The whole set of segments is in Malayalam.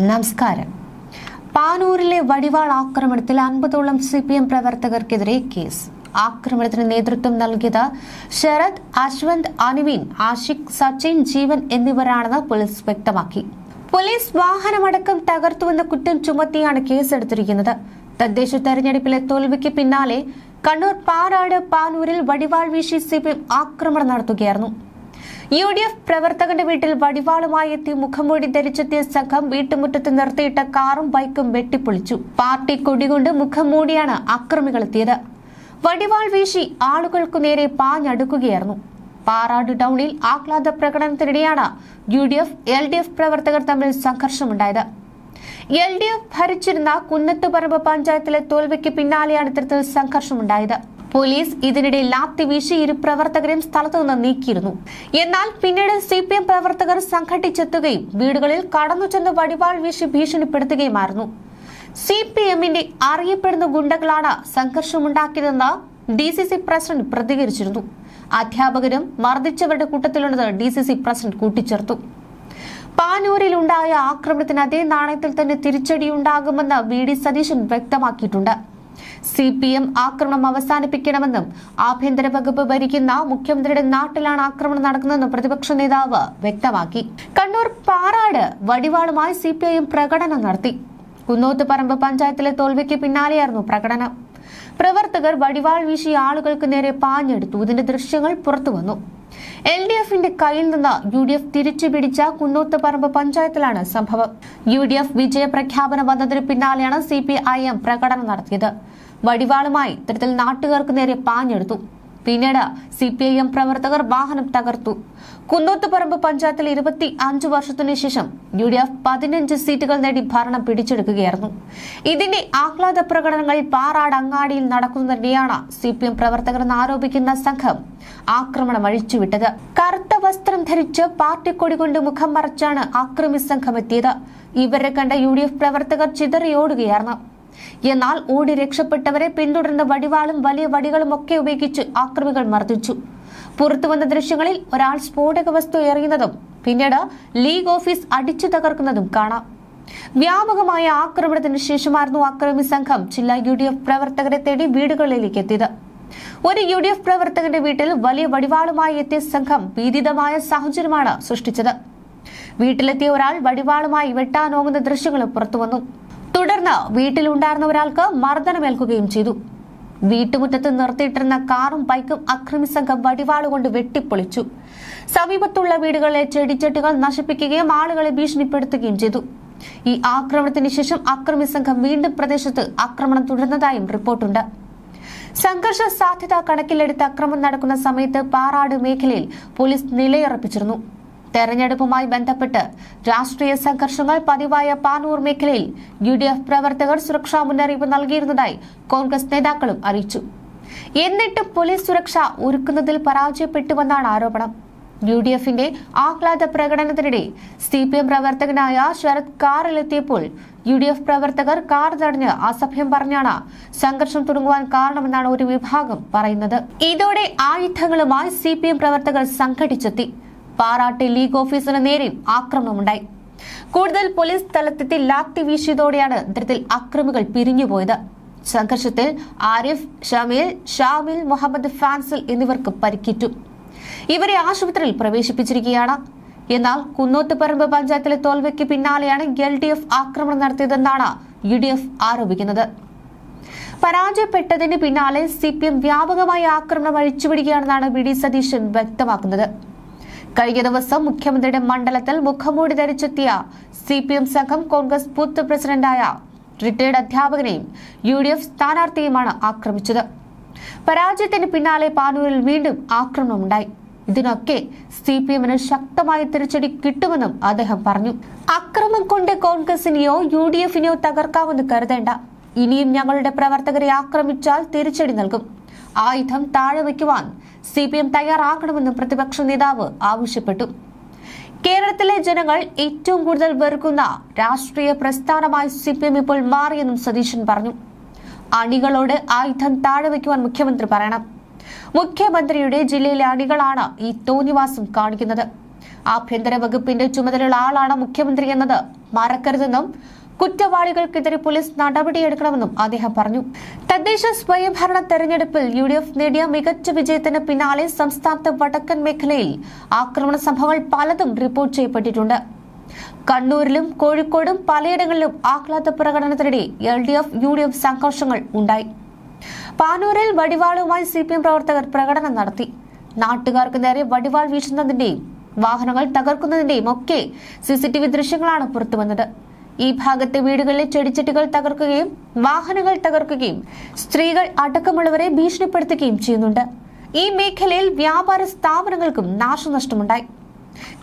നമസ്കാരം. പാനൂരിലെ വടിവാൾ ആക്രമണത്തിൽ അൻപതോളം സി പി എം പ്രവർത്തകർക്കെതിരെ കേസ്. ആക്രമണത്തിന് നേതൃത്വം നൽകിയത് ശരത് അശ്വന്ത് അനുവിൻ ആഷിഖ് സച്ചിൻ ജീവൻ എന്നിവരാണെന്ന് പോലീസ് വ്യക്തമാക്കി. പോലീസ് വാഹനമടക്കം തകർത്തുവെന്ന കുറ്റം ചുമത്തിയാണ് കേസെടുത്തിരിക്കുന്നത്. തദ്ദേശ തെരഞ്ഞെടുപ്പിലെ തോൽവിക്ക് പിന്നാലെ കണ്ണൂർ പാറാട് പാനൂരിൽ വടിവാൾ വീശി സി ആക്രമണം നടത്തുകയായിരുന്നു. യു ഡി എഫ് പ്രവർത്തകന്റെ വീട്ടിൽ വടിവാളുമായി എത്തി മുഖംമൂടി ധരിച്ചെത്തിയ സംഘം വീട്ടുമുറ്റത്ത് നിർത്തിയിട്ട കാറും ബൈക്കും വെട്ടിപ്പൊളിച്ചു. പാർട്ടി കൊടികൊണ്ട് മുഖം മൂടിയാണ് അക്രമികൾ എത്തിയത് വടിവാൾ വീശി ആളുകൾക്കു നേരെ പാഞ്ഞടുക്കുകയായിരുന്നു. പാറാട് ടൗണിൽ ആഹ്ലാദ പ്രകടനത്തിനിടെയാണ് U D F L D F പ്രവർത്തകർ തമ്മിൽ സംഘർഷമുണ്ടായത്. എൽ ഡി എഫ് ഭരിച്ചിരുന്ന കുന്നത്തുപറമ്പ് പഞ്ചായത്തിലെ തോൽവിക്ക് പിന്നാലെയാണ് ഇത്തരത്തിൽ സംഘർഷമുണ്ടായത്. പോലീസ് ഇതിനിടെ ലാത്തി വീശി ഇരു പ്രവർത്തകരെയും സ്ഥലത്തു നിന്ന് നീക്കിയിരുന്നു. എന്നാൽ പിന്നീട് സി പി എം പ്രവർത്തകർ സംഘടിച്ചെത്തുകയും വീടുകളിൽ കടന്നു ചെന്ന് വടിവാൾ വീശി ഭീഷണിപ്പെടുത്തുകയുമായിരുന്നു. സി പി എമ്മിന്റെ അറിയപ്പെടുന്ന ഗുണ്ടകളാണ് സംഘർഷമുണ്ടാക്കിയതെന്ന് ഡി സി സി പ്രസിഡന്റ് പ്രതികരിച്ചിരുന്നു. അധ്യാപകരും മർദ്ദിച്ചവരുടെ കൂട്ടത്തിലുള്ളത് ഡി സി സി പ്രസിഡന്റ് കൂട്ടിച്ചേർത്തു. പാനൂരിലുണ്ടായ ആക്രമണത്തിന് അതേ നാണയത്തിൽ തന്നെ തിരിച്ചടിയുണ്ടാകുമെന്ന് വി ഡി സതീശൻ വ്യക്തമാക്കിയിട്ടുണ്ട്. സി പി എം ആക്രമണം അവസാനിപ്പിക്കണമെന്നും ആഭ്യന്തര വകുപ്പ് ഭരിക്കുന്ന മുഖ്യമന്ത്രിയുടെ നാട്ടിലാണ് ആക്രമണം നടക്കുന്നതെന്നും പ്രതിപക്ഷ നേതാവ് വ്യക്തമാക്കി. കണ്ണൂർ പാറാട് വടിവാളുമായി സി പി ഐ എം പ്രകടനം നടത്തി. കുന്നോത്തുപറമ്പ് പഞ്ചായത്തിലെ തോൽവിക്ക് പിന്നാലെയായിരുന്നു പ്രകടനം. പ്രവർത്തകർ വടിവാൾ വീശി ആളുകൾക്ക് നേരെ പാഞ്ഞെടുത്തു. ഇതിന്റെ ദൃശ്യങ്ങൾ പുറത്തുവന്നു. എൽ ഡി എഫിന്റെ കയ്യിൽ നിന്ന് യു ഡി എഫ് തിരിച്ചു പിടിച്ച കുന്നോത്തുപറമ്പ് പഞ്ചായത്തിലാണ് സംഭവം. യു ഡി എഫ് വിജയ പ്രഖ്യാപനം വന്നതിന് പിന്നാലെയാണ് സി പി ഐ എം പ്രകടനം നടത്തിയത്. വടിവാളുമായി ഇത്തരത്തിൽ നാട്ടുകാർക്ക് നേരെ പാഞ്ഞെടുത്തു. പിന്നീട് സി പി ഐ എം പ്രവർത്തകർ വാഹനം തകർത്തു. കുന്നോത്തുപറമ്പ് പഞ്ചായത്തിൽ ഇരുപത്തി അഞ്ചു വർഷത്തിനു ശേഷം യു ഡി എഫ് പതിനഞ്ച് സീറ്റുകൾ നേടി ഭരണം പിടിച്ചെടുക്കുകയായിരുന്നു. ഇതിന്റെ ആഹ്ലാദ പ്രകടനങ്ങൾ പാറാട് അങ്ങാടിയിൽ നടക്കുന്നതിനെയാണ് സി പി എം പ്രവർത്തകർ എന്നാരോപിക്കുന്ന സംഘം ആക്രമണം അഴിച്ചുവിട്ടത്. കറുത്ത വസ്ത്രം ധരിച്ച് പാർട്ടി കൊടി കൊണ്ട് മുഖം മറച്ചാണ് ആക്രമി സംഘം എത്തിയത്. ഇവരെ കണ്ട യു ഡി എഫ് പ്രവർത്തകർ ചിതറിയോടുകയായിരുന്നു. എന്നാൽ ഓടി രക്ഷപ്പെട്ടവരെ പിന്തുടർന്ന വടിവാളും വലിയ വടികളും ഒക്കെ ഉപയോഗിച്ച് ആക്രമികൾ മർദ്ദിച്ചു. പുറത്തു വന്ന ദൃശ്യങ്ങളിൽ ഒരാൾ സ്ഫോടക വസ്തു എറിയുന്നതും പിന്നീട് ലീഗ് ഓഫീസ് അടിച്ചു തകർക്കുന്നതും കാണാം. വ്യാപകമായ ആക്രമണത്തിന് ശേഷമായിരുന്നു അക്രമി സംഘം ജില്ലാ യു ഡി എഫ് പ്രവർത്തകരെ തേടി വീടുകളിലേക്ക് എത്തിയത്. ഒരു യു ഡി എഫ് പ്രവർത്തകന്റെ വീട്ടിൽ വലിയ വടിവാളുമായി എത്തിയ സംഘം ഭീതിതമായ സാഹചര്യമാണ് സൃഷ്ടിച്ചത്. വീട്ടിലെത്തിയ ഒരാൾ വടിവാളുമായി വെട്ടാനോങ്ങുന്ന ദൃശ്യങ്ങളും പുറത്തുവന്നു തുടർന്ന് വീട്ടിലുണ്ടായിരുന്ന ഒരാൾക്ക് മർദ്ദനമേൽക്കുകയും ചെയ്തു. വീട്ടുമുറ്റത്ത് നിർത്തിയിട്ടിരുന്ന കാറും ബൈക്കും അക്രമി സംഘം വടിവാളുകൊണ്ട് വെട്ടിപ്പൊളിച്ചു. സമീപത്തുള്ള വീടുകളിലെ ചെടിച്ചട്ടികൾ നശിപ്പിക്കുകയും ആളുകളെ ഭീഷണിപ്പെടുത്തുകയും ചെയ്തു. ഈ ആക്രമണത്തിന് ശേഷം അക്രമി സംഘം വീണ്ടും പ്രദേശത്ത് ആക്രമണം തുടർന്നതായും റിപ്പോർട്ടുണ്ട്. സംഘർഷ സാധ്യത കണക്കിലെടുത്ത് അക്രമം നടക്കുന്ന സമയത്ത് പാറാട് മേഖലയിൽ പോലീസ് നിലയുറപ്പിച്ചിരുന്നു. തെരഞ്ഞെടുപ്പുമായി ബന്ധപ്പെട്ട് രാഷ്ട്രീയ സംഘർഷങ്ങൾ പതിവായ പാനൂർ മേഖലയിൽ യു ഡി എഫ് പ്രവർത്തകർ സുരക്ഷാ മുന്നറിയിപ്പ് നൽകിയിരുന്നതായി കോൺഗ്രസ് നേതാക്കളും അറിയിച്ചു. എന്നിട്ടും പോലീസ് സുരക്ഷ ഒരുക്കുന്നതിൽ പരാജയപ്പെട്ടുവെന്നാണ് ആരോപണം. യു ഡി എഫിന്റെ ആഹ്ലാദ പ്രകടനത്തിനിടെ സി പി എം പ്രവർത്തകനായ ശരത് കാറിലെത്തിയപ്പോൾ യു ഡി എഫ് പ്രവർത്തകർ കാർ തടഞ്ഞ് അസഭ്യം പറഞ്ഞാണ് സംഘർഷം തുടങ്ങുവാൻ കാരണമെന്നാണ് ഒരു വിഭാഗം പറയുന്നത്. ഇതോടെ ആയുധങ്ങളുമായി സി പി എം പ്രവർത്തകർ സംഘടിച്ചെത്തി. പാറാട്ടി ലീഗ് ഓഫീസിന് നേരെ ആക്രമണമുണ്ടായി. കൂടുതൽ പോലീസ് സ്ഥലത്തെത്തി ലാത്തി വീശിയതോടെയാണ് ഇത്തരത്തിൽ അക്രമികൾ പിരിഞ്ഞുപോയത്. സംഘർഷത്തിൽ ആരിഫ് ഷമീൽ ഷാമിൽ മുഹമ്മദ് ഫാൻസിൽ എന്നിവർക്ക് പരിക്കേറ്റു. ഇവരെ ആശുപത്രിയിൽ പ്രവേശിപ്പിച്ചിരിക്കുകയാണ്. എന്നാൽ കുന്നോത്തുപറമ്പ് പഞ്ചായത്തിലെ തോൽവിക്ക് പിന്നാലെയാണ് എൽ ഡി എഫ് ആക്രമണം നടത്തിയതെന്നാണ് യു ഡി എഫ് ആരോപിക്കുന്നത്. പരാജയപ്പെട്ടതിന് പിന്നാലെ സി പി എം വ്യാപകമായ ആക്രമണം അഴിച്ചുവിടുകയാണെന്നാണ് വി ഡി സതീശൻ വ്യക്തമാക്കുന്നത്. കഴിഞ്ഞ ദിവസം മുഖ്യമന്ത്രിയുടെ മണ്ഡലത്തിൽ മുഖംമൂടി ധരിച്ചെത്തിയ സി പി എം സംഘം കോൺഗ്രസ് ബൂത്ത് പ്രസിഡന്റായ റിട്ടയർഡ് അധ്യാപകനെയും യു ഡി എഫ് സ്ഥാനാർത്ഥിയുമാണ് ആക്രമിച്ചത്. പരാജയത്തിന് പിന്നാലെ പാനൂരിൽ വീണ്ടും ആക്രമണമുണ്ടായി. ഇതിനൊക്കെ സി പി എമ്മിന് ശക്തമായ തിരിച്ചടി കിട്ടുമെന്നും അദ്ദേഹം പറഞ്ഞു. അക്രമം കൊണ്ട് കോൺഗ്രസിനെയോ യു ഡി എഫിനെയോ തകർക്കാമെന്ന് കരുതേണ്ട. ഇനിയും ഞങ്ങളുടെ പ്രവർത്തകരെ ആക്രമിച്ചാൽ തിരിച്ചടി നൽകും. ആയുധം താഴെ വയ്ക്കുവാൻ സി പി എം തയ്യാറാകണമെന്നും പ്രതിപക്ഷ നേതാവ് ആവശ്യപ്പെട്ടു. കേരളത്തിലെ ജനങ്ങൾ ഏറ്റവും കൂടുതൽ വെറുക്കുന്ന രാഷ്ട്രീയ പ്രസ്ഥാനമായി സി പി എം ഇപ്പോൾ മാറിയെന്നും സതീശൻ പറഞ്ഞു. അണികളോട് ആയുധം താഴെ വയ്ക്കുവാൻ മുഖ്യമന്ത്രി പറയണം. മുഖ്യമന്ത്രിയുടെ ജില്ലയിലെ അണികളാണ് ഈ തോന്നിവാസം കാണിക്കുന്നത്. ആഭ്യന്തര വകുപ്പിന്റെ ചുമതലയുള്ള ആളാണ് മുഖ്യമന്ത്രി എന്നത് മറക്കരുതെന്നും കുറ്റവാളികൾക്കെതിരെ പോലീസ് നടപടിയെടുക്കണമെന്നും അദ്ദേഹം പറഞ്ഞു. തദ്ദേശ സ്വയംഭരണ തെരഞ്ഞെടുപ്പിൽ യു ഡി എഫ് നേടിയ മികച്ച വിജയത്തിന് പിന്നാലെ സംസ്ഥാനത്ത് വടക്കൻ മേഖലയിൽ ആക്രമണ സംഭവങ്ങൾ പലതും റിപ്പോർട്ട് ചെയ്യപ്പെട്ടിട്ടുണ്ട്. കണ്ണൂരിലും കോഴിക്കോടും പലയിടങ്ങളിലും ആഹ്ലാദ പ്രകടനത്തിനിടെ L D F U D F സംഘർഷങ്ങൾ ഉണ്ടായി. പാനൂരിൽ വടിവാളുമായി സി പി എം പ്രവർത്തകർ പ്രകടനം നടത്തി. നാട്ടുകാർക്ക് നേരെ വടിവാൾ വീശുന്നതിന്റെയും വാഹനങ്ങൾ തകർക്കുന്നതിന്റെയും ഒക്കെ സിസിടിവി ദൃശ്യങ്ങളാണ് പുറത്തുവന്നത്. ഈ ഭാഗത്തെ വീടുകളിലെ ചെടിച്ചട്ടികൾ തകർക്കുകയും വാഹനങ്ങൾ തകർക്കുകയും സ്ത്രീകൾ അടക്കമുള്ളവരെ ഭീഷണിപ്പെടുത്തുകയും ചെയ്യുന്നുണ്ട്. ഈ മേഖലയിൽ വ്യാപാര സ്ഥാപനങ്ങൾക്കും നാശനഷ്ടമുണ്ടായി.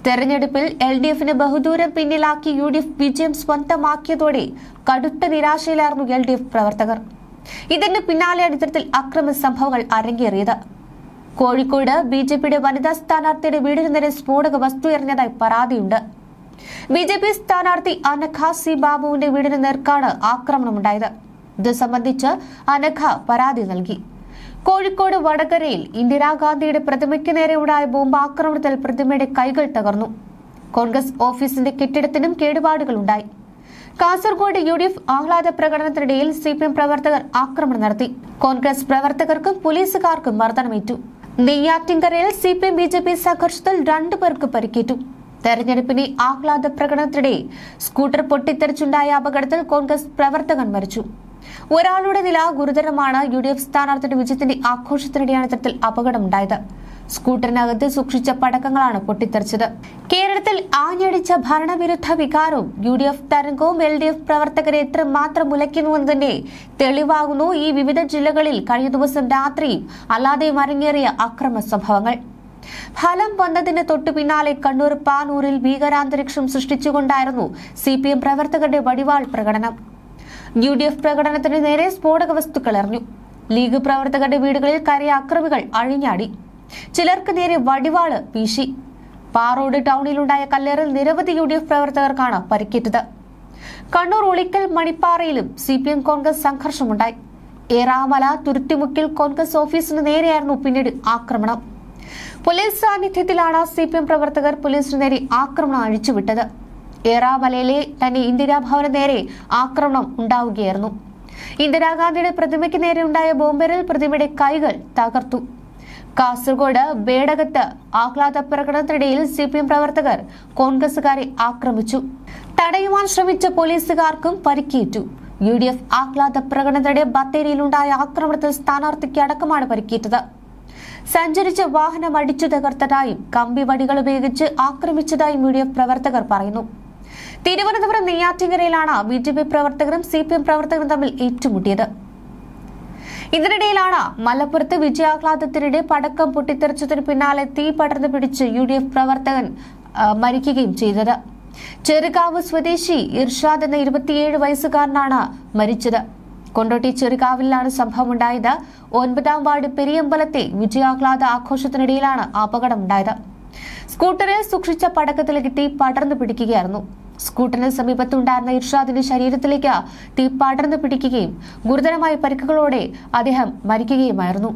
തെരഞ്ഞെടുപ്പിൽ എൽ ഡി എഫിന് ബഹുദൂരം പിന്നിലാക്കി യു ഡി എഫ് വിജയം സ്വന്തമാക്കിയതോടെ കടുത്ത നിരാശയിലായിരുന്നു എൽ ഡി എഫ് പ്രവർത്തകർ. ഇതിന് പിന്നാലെ ഇത്തരത്തിൽ അക്രമ സംഭവങ്ങൾ അരങ്ങേറിയത്. കോഴിക്കോട് ബി ജെ പിയുടെ വനിതാ സ്ഥാനാർത്ഥിയുടെ വീടിനു നേരെ സ്ഫോടക വസ്തു എറിഞ്ഞതായി പരാതിയുണ്ട്. ബി ജെ പി സ്ഥാനാർത്ഥി അനഖാസി ബാബുവിന്റെ വീടിന് നേർക്കാണ് ആക്രമണമുണ്ടായത്. ഇത് സംബന്ധിച്ച് അനഖ പരാതി നൽകി. കോഴിക്കോട് വടകരയിൽ ഇന്ദിരാഗാന്ധിയുടെ പ്രതിമയ്ക്ക് നേരെ ഉണ്ടായ ബോംബാക്രമണത്തിൽ പ്രതിമയുടെ കൈകൾ തകർന്നു. കോൺഗ്രസ് ഓഫീസിന്റെ കെട്ടിടത്തിനും കേടുപാടുകൾ ഉണ്ടായി കാസർഗോഡ് യു ഡി എഫ് ആഹ്ലാദ പ്രകടനത്തിനിടയിൽ സി പി എം പ്രവർത്തകർ ആക്രമണം നടത്തി. കോൺഗ്രസ് പ്രവർത്തകർക്കും പോലീസുകാർക്കും മർദ്ദനമേറ്റു. നെയ്യാറ്റിങ്കരയിൽ C P M B J P സംഘർഷത്തിൽ രണ്ടു പേർക്ക് പരിക്കേറ്റു. തെരഞ്ഞെടുപ്പിനെ ആഹ്ലാദ പ്രകടനത്തിനിടെ സ്കൂട്ടർ പൊട്ടിത്തെറിച്ചുണ്ടായ അപകടത്തിൽ കോൺഗ്രസ് പ്രവർത്തകൻ മരിച്ചു. ഒരാളുടെ നില ഗുരുതരമാണ്. യു ഡി എഫ് സ്ഥാനാർത്ഥിയുടെ വിജയത്തിന്റെ ആഘോഷത്തിനിടെയാണ് ഇത്തരത്തിൽ അപകടമുണ്ടായത്. സ്കൂട്ടറിനകത്ത് സൂക്ഷിച്ച പടക്കങ്ങളാണ് പൊട്ടിത്തെറിച്ചത്. കേരളത്തിൽ ആഞ്ഞടിച്ച ഭരണവിരുദ്ധ വികാരവും യു ഡി എഫ് തരംഗവും എൽ ഡി എഫ് പ്രവർത്തകരെ എത്രമാത്രം ഉലയ്ക്കുന്നുവെന്നതിന്റെ തെളിവാകുന്നു ഈ വിവിധ ജില്ലകളിൽ കഴിഞ്ഞ ദിവസം രാത്രിയും അല്ലാതെയും അരങ്ങേറിയ അക്രമ സംഭവങ്ങൾ. ഫലം വന്നതിന് തൊട്ടു പിന്നാലെ കണ്ണൂർ പാനൂരിൽ ഭീകരാന്തരീക്ഷം സൃഷ്ടിച്ചുകൊണ്ടായിരുന്നു സി പി എം പ്രവർത്തകരുടെ വടിവാൾ പ്രകടനം. യു ഡി എഫ് പ്രകടനത്തിന് നേരെ സ്ഫോടക വസ്തുക്കൾ എറിഞ്ഞു. ലീഗ് പ്രവർത്തകരുടെ വീടുകളിൽ കയറിയ അക്രമികൾ അഴിഞ്ഞാടി. ചിലർക്ക് നേരെ വടിവാൾ വീശി. പാറോഡ് ടൗണിലുണ്ടായ കല്ലേറിൽ നിരവധി യു ഡി എഫ് പ്രവർത്തകർക്കാണ് പരിക്കേറ്റത്. കണ്ണൂർ ഒളിക്കൽ മണിപ്പാറയിലും സി പി എം കോൺഗ്രസ് സംഘർഷമുണ്ടായി. ഏറാമല തുരുത്തിമുക്കിൽ കോൺഗ്രസ് ഓഫീസിന് നേരെയായിരുന്നു പിന്നീട് ആക്രമണം. പോലീസ് സാന്നിധ്യത്തിലാണ് സി പി എം പ്രവർത്തകർ പോലീസിന് നേരെ ആക്രമണം അഴിച്ചുവിട്ടത്. ഏറാമലയിലെ തന്നെ ഇന്ദിരാഭവന് നേരെ ആക്രമണം ഉണ്ടാവുകയായിരുന്നു. ഇന്ദിരാഗാന്ധിയുടെ പ്രതിമയ്ക്ക് നേരെ ഉണ്ടായ ബോംബേറിൽ പ്രതിമയുടെ കൈകൾ തകർത്തു. കാസർഗോഡ് ബേടകത്ത് ആഹ്ലാദ പ്രകടനത്തിനിടയിൽ സി പി എം പ്രവർത്തകർ കോൺഗ്രസുകാരെ ആക്രമിച്ചു. തടയുവാൻ ശ്രമിച്ച പോലീസുകാർക്കും പരിക്കേറ്റു. യു ഡി എഫ് ആഹ്ലാദ പ്രകടനത്തിനിടെ ബത്തേരിയിലുണ്ടായ ആക്രമണത്തിൽ സ്ഥാനാർത്ഥിക്ക് അടക്കമാണ് പരിക്കേറ്റത്. സഞ്ചരിച്ച വാഹനം അടിച്ചു തകർത്തതായും കമ്പി വടികൾ ഉപയോഗിച്ച് ആക്രമിച്ചതായും യു ഡി എഫ് പ്രവർത്തകർ പറയുന്നു. തിരുവനന്തപുരം നെയ്യാറ്റിങ്കരയിലാണ് ബി ജെ പി പ്രവർത്തകരും സി പി എം പ്രവർത്തകരും തമ്മിൽ ഏറ്റുമുട്ടിയത്. ഇതിനിടയിലാണ് മലപ്പുറത്ത് വിജയാഹ്ലാദത്തിനിടെ പടക്കം പൊട്ടിത്തെറിച്ചതിന് പിന്നാലെ തീ പടർന്നു പിടിച്ച് യു ഡി എഫ് പ്രവർത്തകൻ മരിക്കുകയും ചെയ്തത്. ചെറുകാവ് സ്വദേശി ഇർഷാദ് എന്ന ഇരുപത്തിയേഴ് വയസ്സുകാരനാണ് മരിച്ചത്. കൊണ്ടോട്ടി ചെറുകാവിലാണ് സംഭവമുണ്ടായത്. ഒൻപതാം വാർഡ് പെരിയമ്പലത്തെ വിജയാഹ്ലാദ ആഘോഷത്തിനിടയിലാണ് അപകടമുണ്ടായത്. സ്കൂട്ടറിൽ സൂക്ഷിച്ച പടക്കത്തിൽ കിട്ടി പടർന്നു പിടിക്കുകയായിരുന്നു. സ്കൂട്ടറിന് സമീപത്തുണ്ടായിരുന്ന ഇർഷാദിന്റെ ശരീരത്തിലേക്ക് തീ പടർന്നു പിടിക്കുകയും ഗുരുതരമായ പരിക്കുകളോടെ അദ്ദേഹം മരിക്കുകയുമായിരുന്നു.